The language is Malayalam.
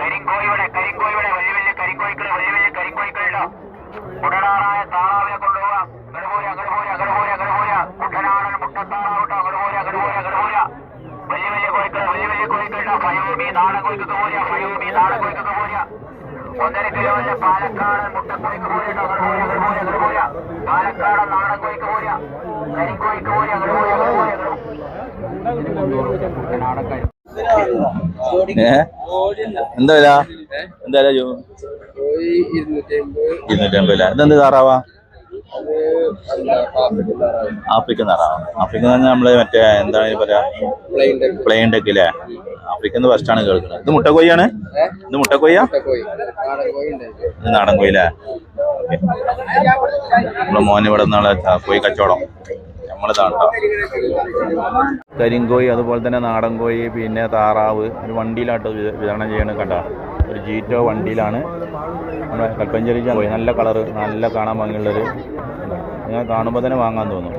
കരിങ്കോഴിയുടെ കരിങ്കോഴിയുടെ വലിയ വലിയ കരിങ്കോഴിക്കൾ വലിയ വലിയ കരിങ്കോഴിക്കളുടെ കുടനാറായ താറാവിനെ കൊണ്ടുപോവാ. ഗഡുപോര ഗഡുപോര ഗഡുപോര ഗഡുപോര കുട്ടനാടൻ മുട്ടത്താറാവട്ടോ പോയി വലിയ വലിയ കോഴിക്കൾ വലിയ വലിയ കോഴിക്കളുടെ ഫയോമി നാടൻ കോഴിക്കൊക്കെ പോരാ ഫയോമി നാടൻ കോഴിക്കൊക്കെ പോരാ ഒന്നര കിലോന്റെ പാലക്കാടൻ മുട്ടക്കോഴിക്ക് പോരട്ടോ ഗഡുപോര ഗഡുപോര ഗഡുപോര പാലക്കാടൻ നാടൻ കോഴിക്ക് പോരാ കരിങ്കോഴിക്ക് പോരാ ഗഡുപോര ഗഡുപോര കുട്ടനാടൻ ഏ? എന്താ വില? എന്താ വില ഇരുന്നൂറ്റി അമ്പത് ഇതെന്ത് താറാവാ? ആഫ്രിക്കൻ താറാവാ. ആഫ്രിക്കൻ എന്ന് പറഞ്ഞാൽ നമ്മൾ മറ്റേ എന്താണ് പറയാ? പ്ലെയിൻ ഡെക്ക് അല്ലേ ആഫ്രിക്കൻ ഫസ്റ്റ് ആണ് കേൾക്കുന്നത് ഇത് മുട്ടക്കൊയ്യാണ് ഇത് മുട്ടക്കൊയ്യ നാടൻ കോഴി ഇത് നാടൻ കോയിലേ നമ്മളെ മോനെ ഇവിടെ നിന്നുള്ള കോഴി കച്ചവടം. നമ്മളിതാണ് കരിങ്കോയി അതുപോലെ തന്നെ നാടൻ കോഴി പിന്നെ താറാവ് ഒരു വണ്ടിയിലാട്ട് വിത- വിതരണം ചെയ്യണ കണ്ട? ഒരു ജീറ്റോ വണ്ടിയിലാണ്. നമ്മുടെ കൽപ്പഞ്ചേരി നല്ല കളറ് നല്ല കാണാൻ ഭംഗിയുള്ളൊരു ഇങ്ങനെ കാണുമ്പോൾ തന്നെ വാങ്ങാൻ തോന്നും.